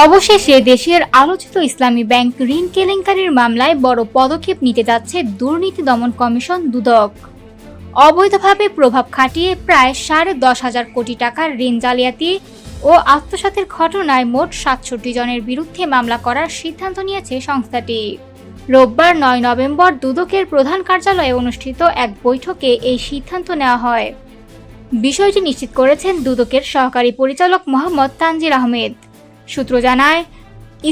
অবশেষে দেশের আলোচিত ইসলামী ব্যাংক ঋণ কেলেঙ্কারির মামলায় বড় পদক্ষেপ নিতে যাচ্ছে দুর্নীতি দমন কমিশন দুদক। অবৈধভাবে প্রভাব খাটিয়ে প্রায় সাড়ে দশ হাজার কোটি টাকার ঋণ জালিয়াতি ও আত্মসাতের ঘটনায় মোট সাতষট্টি জনের বিরুদ্ধে মামলা করার সিদ্ধান্ত নিয়েছে সংস্থাটি। রোববার নয় নভেম্বর দুদকের প্রধান কার্যালয়ে অনুষ্ঠিত এক বৈঠকে এই সিদ্ধান্ত নেওয়া হয়। বিষয়টি নিশ্চিত করেছেন দুদকের সহকারী পরিচালক মোহাম্মদ তানজির আহমেদ। সূত্র জানায়,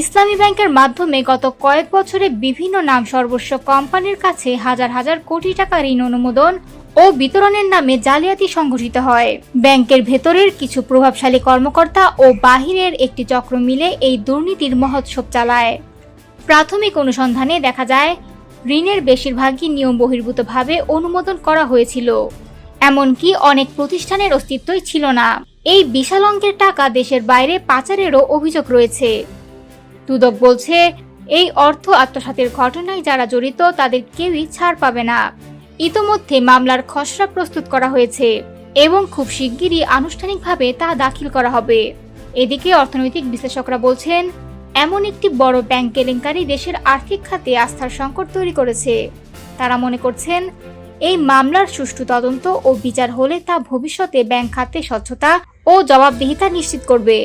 ইসলামী ব্যাংকের মাধ্যমে গত কয়েক বছরে বিভিন্ন নাম সর্বস্ব কোম্পানির কাছে হাজার হাজার কোটি টাকা ঋণ অনুমোদন ও বিতরণের নামে জালিয়াতি সংঘটিত হয়। ব্যাংকের ভেতরের কিছু প্রভাবশালী কর্মকর্তা ও বাহিরের একটি চক্র মিলে এই দুর্নীতির মহোৎসব চালায়। প্রাথমিক অনুসন্ধানে দেখা যায়, ঋণের বেশিরভাগই নিয়ম বহির্ভূতভাবে অনুমোদন করা হয়েছিল, এমনকি অনেক প্রতিষ্ঠানের অস্তিত্বই ছিল না। এই বিশাল অঙ্কের টাকা দেশের বাইরে পাচারেরও অভিযোগ রয়েছে। দুদক বলছে, এই অর্থ আত্মসাতের ঘটনায় যারা জড়িত তাদের কেউই ছাড় পাবে না। ইতোমধ্যে মামলার খসড়া প্রস্তুত করা হয়েছে এবং খুব শিগগিরই আনুষ্ঠানিকভাবে তা দাখিল করা হবে। এদিকে অর্থনৈতিক বিশ্লেষকরা বলছেন, এমন একটি বড় ব্যাংক কেলেঙ্কারি দেশের আর্থিক খাতে আস্থার সংকট তৈরি করেছে। তারা মনে করছেন এই মামলার সুষ্ঠু তদন্ত ও বিচার হলে তা ভবিষ্যতে ব্যাংক খাতে স্বচ্ছতা ও জবাবদিহিতা নিশ্চিত করবে।